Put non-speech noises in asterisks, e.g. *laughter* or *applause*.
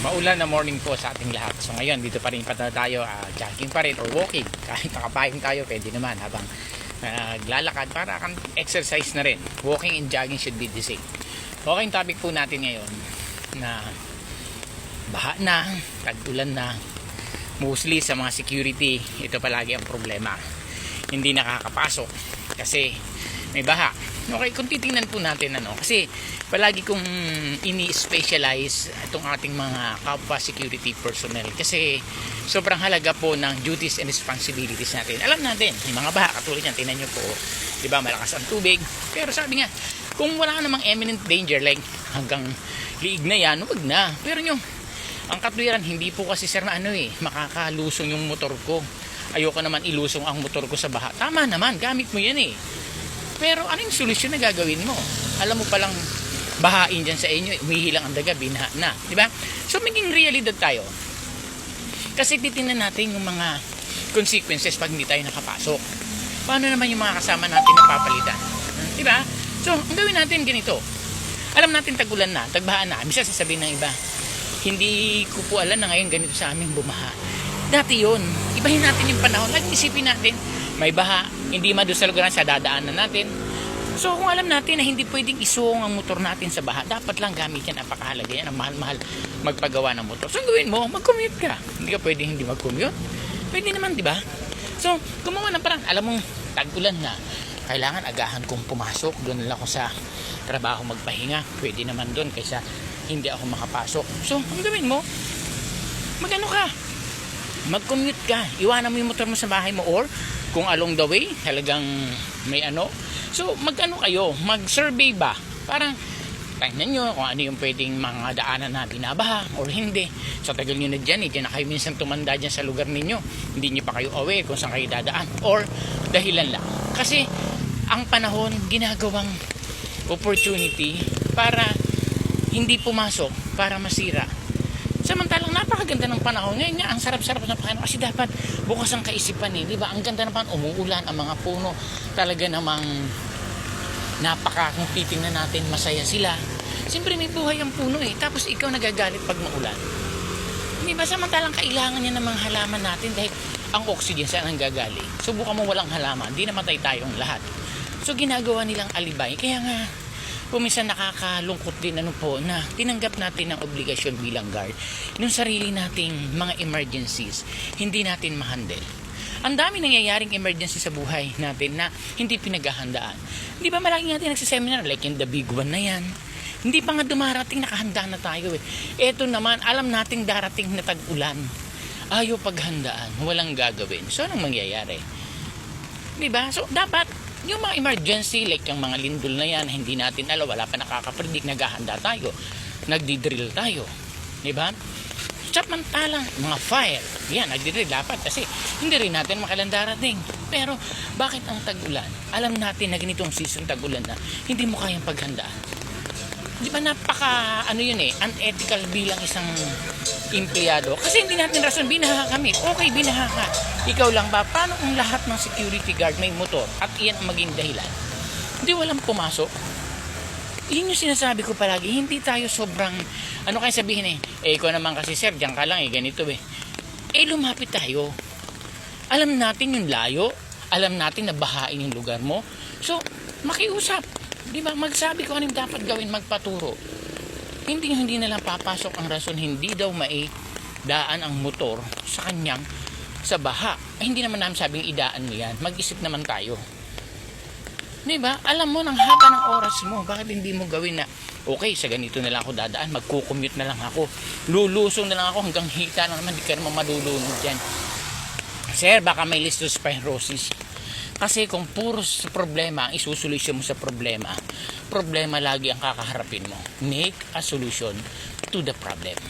Maulan na morning po sa ating lahat. So ngayon, dito pa rin pa tayo, ah, jogging pa rin or walking. *laughs* Kahit nakapayong tayo, pwede naman habang naglalakad para kang exercise na rin. Walking and jogging should be the same. Okay, yung topic po natin ngayon na baha na, tag-ulan na, mostly sa mga security, ito palagi ang problema. Hindi nakakapasok kasi may baha. Okay, kung titingnan po natin ano, kasi palagi kong ini-specialize itong ating mga kapwa security personnel kasi sobrang halaga po ng duties and responsibilities natin. Alam natin, yung mga baha, katulad yan, tingnan nyo po, di ba, malakas ang tubig. Pero sabi nga, kung wala ka namang imminent danger, like hanggang liig na yan, wag na. Pero yung ang katwiran, hindi po kasi sir na ano eh, makakalusong yung motor ko. Ayoko naman ilusong ang motor ko sa baha. Tama naman, gamit mo yan eh. Pero ano yung solusyon na gagawin mo? Alam mo palang bahain dyan sa inyo, umihilang ang daga, binaha na. Di ba? So maging realidad tayo. Kasi titingnan natin yung mga consequences pag hindi tayo nakapasok. Paano naman yung mga kasama natin na papalitan? Di ba? So, ang gawin natin ganito. Alam natin tagulan na, tagbahaan na. Misa sasabihin ng iba, hindi ko po alam na ngayon ganito sa aming bumaha. Dati yun. Ibahin natin yung panahon. Nag-isipin natin, may baha, hindi man doon sa dadaanan natin. So kung alam natin na hindi pwedeng isuong ang motor natin sa baha, dapat lang gamit yan. Napakahalaga yan. Ang mahal-mahal magpagawa ng motor. So ang gawin mo, mag-commute ka. Hindi ka pwedeng hindi mag-commute. Pwede naman, di ba? So, gumawa ng parang, alam mong tag-ulan na, kailangan agahan kong pumasok. Doon lang ako sa trabaho magpahinga. Pwede naman doon kaysa hindi ako makapasok. So, ang gawin mo, magano ka, mag-commute ka. Iwanan mo yung motor mo sa bahay mo or kung along the way, talagang may ano. So, mag-ano kayo, mag-survey ba? Parang, tingnan nyo kung ano yung pwedeng mga daanan na binabaha or hindi. So, tagal nyo na dyan, eh, na kayo minsan tumanda dyan sa lugar ninyo. Hindi nyo pa kayo aware kung saan kayo dadaan. Or, dahilan lang. Kasi, ang panahon, ginagawang opportunity para hindi pumasok, para masira. Samantalang napakaganda ng panahon. Ngayon nga, ang sarap-sarap ng panahon kasi dapat bukas ang kaisipan eh. Di ba? Ang ganda ng panahon, umuulan, ang mga puno talaga namang napaka, kung titingnan natin, masaya sila. Siyempre may buhay ang puno eh. Tapos ikaw nagagalit pag maulan. Di ba? Samantalang kailangan niya ng mga halaman natin dahil ang oxygen saan ang gagaling. Subukan mo walang halaman, di namatay tayong lahat. So ginagawa nilang alibay. Kaya nga, puminsan nakakalungkot din ano po na tinanggap natin ang obligasyon bilang guard yung sarili nating mga emergencies hindi natin mahandle. Ang dami nangyayaring emergency sa buhay natin na hindi pinaghahandaan. Hindi ba malaki natin nagsiseminar like in the big one na yan? Hindi pa nga dumarating nakahanda na tayo eh. Eto naman alam nating darating na tag-ulan. Ayaw paghandaan walang gagawin. So anong mangyayari? Di so dapat yung mga emergency like yung mga lindol na yan hindi natin alam wala pa nakakapredict naghahanda tayo nagdi-drill tayo di ba? Samantalang mga fire yan nagdi-drill dapat kasi hindi rin natin makalang darating. Pero bakit ang tag-ulan? Alam natin na ganitong season tag-ulan na hindi mo kayang paghandaan di ba napaka ano yun eh unethical bilang isang empleyado? Kasi hindi natin rason binaha kami. Okay binaha ka. Ikaw lang ba paano kung lahat ng security guard may motor at iyan ang maging dahilan? Hindi walang pumasok. Yun yung sinasabi ko palagi hindi tayo sobrang ano kaya sabihin eh eh ikaw naman kasi sir diyan ka lang eh ganito eh. Eh lumapit tayo. Alam natin yung layo. Alam natin na bahain yung lugar mo. So makiusap Di ba? Magsabi ko anong dapat gawin, magpaturo. Hindi hindi na lang papasok ang rason, hindi daw mai daan ang motor sa kanyang sa baha. Eh, hindi naman namin sabing idaan mo yan. Mag-isip naman tayo. Di ba? Alam mo, nang haba ng oras mo, bakit hindi mo gawin na, okay, sa ganito na lang ako dadaan, magkukommute na lang ako. Lulusong na lang ako hanggang hita na naman, di ka naman madulunod dyan. Sir, baka may listospirosis. Kasi kung puro sa problema ang isusolusyon mo sa problema, problema lagi ang kakaharapin mo. Make a solution to the problem.